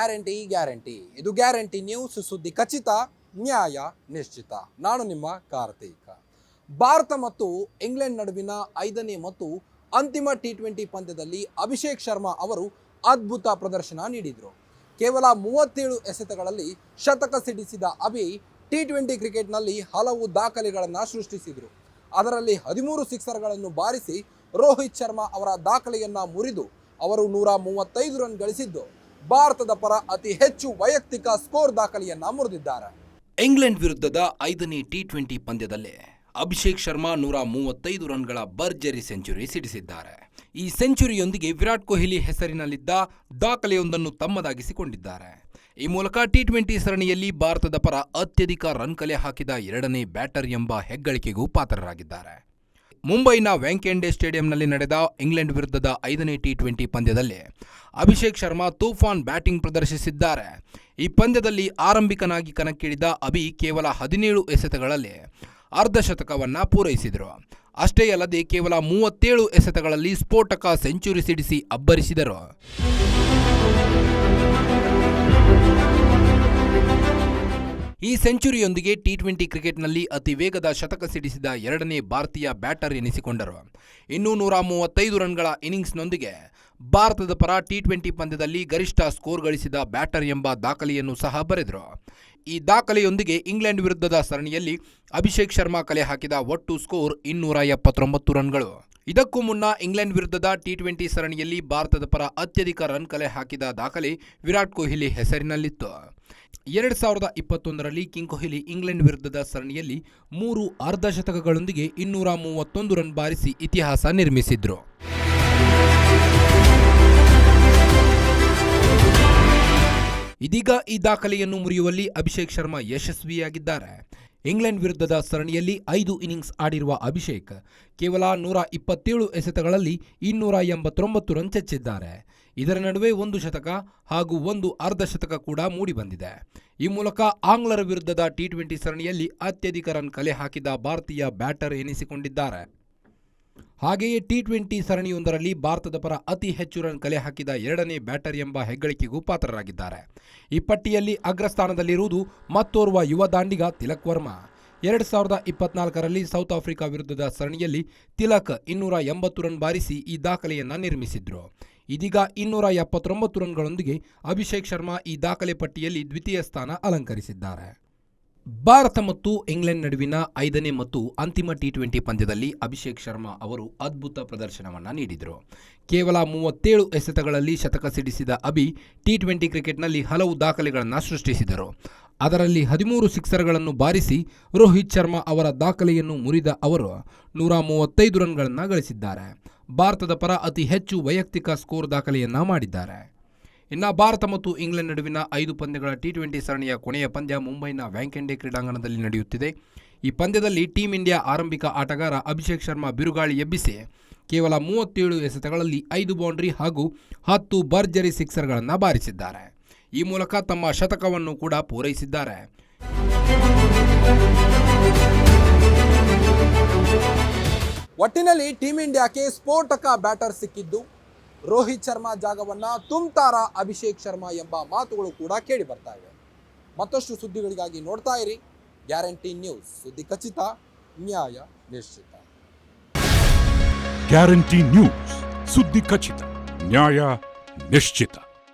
Guarantee guarantee. ಇದು guarantee news ಸುದ್ದಿ ಖಚಿತ, ನ್ಯಾಯ ನಿಶ್ಚಿತ. ನಾನು ನಿಮ್ಮ ಕಾರ್ತಿಕ. ಭಾರತ ಮತ್ತು ಇಂಗ್ಲೆಂಡ್ ನಡುವಿನ ಐದನೇ ಮತ್ತು ಅಂತಿಮ ಟಿ ಟ್ವೆಂಟಿ ಪಂದ್ಯದಲ್ಲಿ ಅಭಿಷೇಕ್ ಶರ್ಮಾ ಅವರು ಅದ್ಭುತ ಪ್ರದರ್ಶನ ನೀಡಿದರು. ಕೇವಲ ಮೂವತ್ತೇಳು ಎಸೆತಗಳಲ್ಲಿ ಶತಕ ಸಿಡಿಸಿದ ಅಭಿ ಟಿ ಟ್ವೆಂಟಿ ಕ್ರಿಕೆಟ್ನಲ್ಲಿ ಹಲವು ದಾಖಲೆಗಳನ್ನು ಸೃಷ್ಟಿಸಿದರು. ಅದರಲ್ಲಿ ಹದಿಮೂರು ಸಿಕ್ಸರ್ಗಳನ್ನು ಬಾರಿಸಿ ರೋಹಿತ್ ಶರ್ಮಾ ಅವರ ದಾಖಲೆಯನ್ನು ಮುರಿದು ಅವರು ನೂರ ಮೂವತ್ತೈದು ರನ್ ಗಳಿಸಿದ್ದು. ಭಾರತದ ಪರ ಅತಿ ಹೆಚ್ಚು ವೈಯಕ್ತಿಕ ಸ್ಕೋರ್ ದಾಖಲೆಯನ್ನ ಮುರಿದಿದ್ದಾರೆ. ಇಂಗ್ಲೆಂಡ್ ವಿರುದ್ಧದ ಐದನೇ ಟಿ ಟ್ವೆಂಟಿ ಪಂದ್ಯದಲ್ಲಿ ಅಭಿಷೇಕ್ ಶರ್ಮಾ ನೂರ ಮೂವತ್ತೈದು ರನ್ಗಳ ಭರ್ಜರಿ ಸೆಂಚುರಿ ಸಿಡಿಸಿದ್ದಾರೆ. ಈ ಸೆಂಚುರಿಯೊಂದಿಗೆ ವಿರಾಟ್ ಕೊಹ್ಲಿ ಹೆಸರಿನಲ್ಲಿದ್ದ ದಾಖಲೆಯೊಂದನ್ನು ತಮ್ಮದಾಗಿಸಿಕೊಂಡಿದ್ದಾರೆ. ಈ ಮೂಲಕ ಟಿ ಟ್ವೆಂಟಿ ಸರಣಿಯಲ್ಲಿ ಭಾರತದ ಪರ ಅತ್ಯಧಿಕ ರನ್ ಕಲೆ ಹಾಕಿದ ಎರಡನೇ ಬ್ಯಾಟರ್ ಎಂಬ ಹೆಗ್ಗಳಿಕೆಗೂ ಪಾತ್ರರಾಗಿದ್ದಾರೆ. ಮುಂಬೈನ ವೆಂಕೆಂಡೆ ಸ್ಟೇಡಿಯಂನಲ್ಲಿ ನಡೆದ ಇಂಗ್ಲೆಂಡ್ ವಿರುದ್ಧದ ಐದನೇ ಟಿ ಟ್ವೆಂಟಿ ಪಂದ್ಯದಲ್ಲಿ ಅಭಿಷೇಕ್ ಶರ್ಮಾ ತೂಫಾನ್ ಬ್ಯಾಟಿಂಗ್ ಪ್ರದರ್ಶಿಸಿದ್ದಾರೆ. ಈ ಪಂದ್ಯದಲ್ಲಿ ಆರಂಭಿಕನಾಗಿ ಕಣಕ್ಕಿಳಿದ ಅಭಿ ಕೇವಲ ಹದಿನೇಳು ಎಸೆತಗಳಲ್ಲಿ ಅರ್ಧಶತಕವನ್ನು ಪೂರೈಸಿದರು. ಅಷ್ಟೇ ಅಲ್ಲದೆ ಕೇವಲ ಮೂವತ್ತೇಳು ಎಸೆತಗಳಲ್ಲಿ ಸ್ಫೋಟಕ ಸೆಂಚುರಿ ಸಿಡಿಸಿ ಅಬ್ಬರಿಸಿದರು. ಈ ಸೆಂಚುರಿಯೊಂದಿಗೆ ಟಿ ಟ್ವೆಂಟಿ ಕ್ರಿಕೆಟ್ನಲ್ಲಿ ಅತಿ ವೇಗದ ಶತಕ ಸಿಡಿಸಿದ ಎರಡನೇ ಭಾರತೀಯ ಬ್ಯಾಟರ್ ಎನಿಸಿಕೊಂಡರು. ಇನ್ನೂ ನೂರ ಮೂವತ್ತೈದು ರನ್ಗಳ ಇನಿಂಗ್ಸ್ನೊಂದಿಗೆ ಭಾರತದ ಪರ ಟಿ ಟ್ವೆಂಟಿ ಪಂದ್ಯದಲ್ಲಿ ಗರಿಷ್ಠ ಸ್ಕೋರ್ ಗಳಿಸಿದ ಬ್ಯಾಟರ್ ಎಂಬ ದಾಖಲೆಯನ್ನು ಸಹ ಬರೆದರು. ಈ ದಾಖಲೆಯೊಂದಿಗೆ ಇಂಗ್ಲೆಂಡ್ ವಿರುದ್ಧದ ಸರಣಿಯಲ್ಲಿ ಅಭಿಷೇಕ್ ಶರ್ಮಾ ಕಲೆ ಹಾಕಿದ ಒಟ್ಟು ಸ್ಕೋರ್ ಇನ್ನೂರ ಎಪ್ಪತ್ತೊಂಬತ್ತು ರನ್ಗಳು. ಇದಕ್ಕೂ ಮುನ್ನ ಇಂಗ್ಲೆಂಡ್ ವಿರುದ್ಧದ ಟಿ ಟ್ವೆಂಟಿ ಸರಣಿಯಲ್ಲಿ ಭಾರತದ ಪರ ಅತ್ಯಧಿಕ ರನ್ ಕಲೆ ಹಾಕಿದ ದಾಖಲೆ ವಿರಾಟ್ ಕೊಹ್ಲಿ ಹೆಸರಿನಲ್ಲಿತ್ತು. ಎರಡು ಸಾವಿರದ ಇಪ್ಪತ್ತೊಂದರಲ್ಲಿ ಕಿಂಗ್ ಕೊಹ್ಲಿ ಇಂಗ್ಲೆಂಡ್ ವಿರುದ್ಧದ ಸರಣಿಯಲ್ಲಿ ಮೂರು ಅರ್ಧಶತಕಗಳೊಂದಿಗೆ ಇನ್ನೂರ ಮೂವತ್ತೊಂದು ರನ್ ಬಾರಿಸಿ ಇತಿಹಾಸ ನಿರ್ಮಿಸಿದ್ರು. ಇದೀಗ ಈ ದಾಖಲೆಯನ್ನು ಮುರಿಯುವಲ್ಲಿ ಅಭಿಷೇಕ್ ಶರ್ಮಾ ಯಶಸ್ವಿಯಾಗಿದ್ದಾರೆ. ಇಂಗ್ಲೆಂಡ್ ವಿರುದ್ಧದ ಸರಣಿಯಲ್ಲಿ ಐದು ಇನ್ನಿಂಗ್ಸ್ ಆಡಿರುವ ಅಭಿಷೇಕ್ ಕೇವಲ ನೂರ ಇಪ್ಪತ್ತೇಳು ಎಸೆತಗಳಲ್ಲಿ ಇನ್ನೂರ ಎಂಬತ್ತೊಂಬತ್ತು ರನ್ ಚೆಚ್ಚಿದ್ದಾರೆ. ಇದರ ನಡುವೆ ಒಂದು ಶತಕ ಹಾಗೂ ಒಂದು ಅರ್ಧ ಶತಕ ಕೂಡ ಮೂಡಿಬಂದಿದೆ ಈ ಮೂಲಕ ಆಂಗ್ಲರ ವಿರುದ್ಧದ ಟಿ ಟ್ವೆಂಟಿ ಸರಣಿಯಲ್ಲಿ ಅತ್ಯಧಿಕ ರನ್ ಕಲೆ ಹಾಕಿದ ಭಾರತೀಯ ಬ್ಯಾಟರ್ ಎನಿಸಿಕೊಂಡಿದ್ದಾರೆ. ಹಾಗೆಯೇ ಟಿ ಟ್ವೆಂಟಿ ಸರಣಿಯೊಂದರಲ್ಲಿ ಭಾರತದ ಪರ ಅತಿ ಹೆಚ್ಚು ರನ್ ಕಲೆ ಹಾಕಿದ ಎರಡನೇ ಬ್ಯಾಟರ್ ಎಂಬ ಹೆಗ್ಗಳಿಕೆಗೂ ಪಾತ್ರರಾಗಿದ್ದಾರೆ. ಈ ಪಟ್ಟಿಯಲ್ಲಿ ಅಗ್ರಸ್ಥಾನದಲ್ಲಿರುವುದು ಮತ್ತೋರ್ವ ಯುವ ದಾಂಡಿಗ ತಿಲಕ್ ವರ್ಮಾ. ಎರಡು ಸಾವಿರದ ಇಪ್ಪತ್ನಾಲ್ಕರಲ್ಲಿ ಸೌತ್ ಆಫ್ರಿಕಾ ವಿರುದ್ಧದ ಸರಣಿಯಲ್ಲಿ ತಿಲಕ್ ಇನ್ನೂರ ಎಂಬತ್ತು ರನ್ ಬಾರಿಸಿ ಈ ದಾಖಲೆಯನ್ನು ನಿರ್ಮಿಸಿದ್ರು. ಇದೀಗ ಇನ್ನೂರ ಎಪ್ಪತ್ತೊಂಬತ್ತು ರನ್ಗಳೊಂದಿಗೆ ಅಭಿಷೇಕ್ ಶರ್ಮಾ ಈ ದಾಖಲೆ ಪಟ್ಟಿಯಲ್ಲಿ ದ್ವಿತೀಯ ಸ್ಥಾನ ಅಲಂಕರಿಸಿದ್ದಾರೆ. ಭಾರತ ಮತ್ತು ಇಂಗ್ಲೆಂಡ್ ನಡುವಿನ ಐದನೇ ಮತ್ತು ಅಂತಿಮ ಟಿ ಟ್ವೆಂಟಿ ಪಂದ್ಯದಲ್ಲಿ ಅಭಿಷೇಕ್ ಶರ್ಮಾ ಅವರು ಅದ್ಭುತ ಪ್ರದರ್ಶನವನ್ನು ನೀಡಿದರು. ಕೇವಲ ಮೂವತ್ತೇಳು ಎಸೆತಗಳಲ್ಲಿ ಶತಕ ಸಿಡಿಸಿದ ಅಭಿ ಟಿ ಟ್ವೆಂಟಿ ಕ್ರಿಕೆಟ್ನಲ್ಲಿ ಹಲವು ದಾಖಲೆಗಳನ್ನು ಸೃಷ್ಟಿಸಿದರು. ಅದರಲ್ಲಿ ಹದಿಮೂರು ಸಿಕ್ಸರ್ಗಳನ್ನು ಬಾರಿಸಿ ರೋಹಿತ್ ಶರ್ಮಾ ಅವರ ದಾಖಲೆಯನ್ನು ಮುರಿದ ಅವರು ನೂರ ಮೂವತ್ತೈದು ರನ್ಗಳನ್ನು ಗಳಿಸಿದ್ದಾರೆ. ಭಾರತದ ಪರ ಅತಿ ಹೆಚ್ಚು ವೈಯಕ್ತಿಕ ಸ್ಕೋರ್ ದಾಖಲೆಯನ್ನು ಮಾಡಿದ್ದಾರೆ. ಇನ್ನು ಭಾರತ ಮತ್ತು ಇಂಗ್ಲೆಂಡ್ ನಡುವಿನ ಐದು ಪಂದ್ಯಗಳ ಟಿ ಟ್ವೆಂಟಿ ಸರಣಿಯ ಕೊನೆಯ ಪಂದ್ಯ ಮುಂಬೈನ ವ್ಯಾಂಕೆಂಡೆ ಕ್ರೀಡಾಂಗಣದಲ್ಲಿ ನಡೆಯುತ್ತಿದೆ. ಈ ಪಂದ್ಯದಲ್ಲಿ ಟೀಂ ಇಂಡಿಯಾ ಆರಂಭಿಕ ಆಟಗಾರ ಅಭಿಷೇಕ್ ಶರ್ಮಾ ಬಿರುಗಾಳಿ ಎಬ್ಬಿಸಿ ಕೇವಲ ಮೂವತ್ತೇಳು ಎಸೆತಗಳಲ್ಲಿ ಐದು ಬೌಂಡ್ರಿ ಹಾಗೂ ಹತ್ತು ಭರ್ಜರಿ ಸಿಕ್ಸರ್ಗಳನ್ನು ಬಾರಿಸಿದ್ದಾರೆ. ಈ ಮೂಲಕ ತಮ್ಮ ಶತಕವನ್ನು ಕೂಡ ಪೂರೈಸಿದ್ದಾರೆ. ಒಟ್ಟಿನಲ್ಲಿ ಟೀಂ ಇಂಡಿಯಾಕ್ಕೆ ಸ್ಫೋಟಕ ಬ್ಯಾಟರ್ ಸಿಕ್ಕಿದ್ದು. ರೋಹಿತ್ ಶರ್ಮಾ ಜಾಗವನ್ನ ತುಂಬ್ತಾರ ಅಭಿಷೇಕ್ ಶರ್ಮಾ ಎಂಬ ಮಾತುಗಳು ಕೂಡ ಕೇಳಿ ಬರ್ತಾ ಇವೆ. ಮತ್ತಷ್ಟು ಸುದ್ದಿಗಳಿಗಾಗಿ ನೋಡ್ತಾ ಇರಿ. ಗ್ಯಾರಂಟಿ ನ್ಯೂಸ್ ಸುದ್ದಿ ಖಚಿತ, ನ್ಯಾಯ ನಿಶ್ಚಿತ. ಗ್ಯಾರಂಟಿ ನ್ಯೂಸ್ ಸುದ್ದಿ ಖಚಿತ, ನ್ಯಾಯ ನಿಶ್ಚಿತ.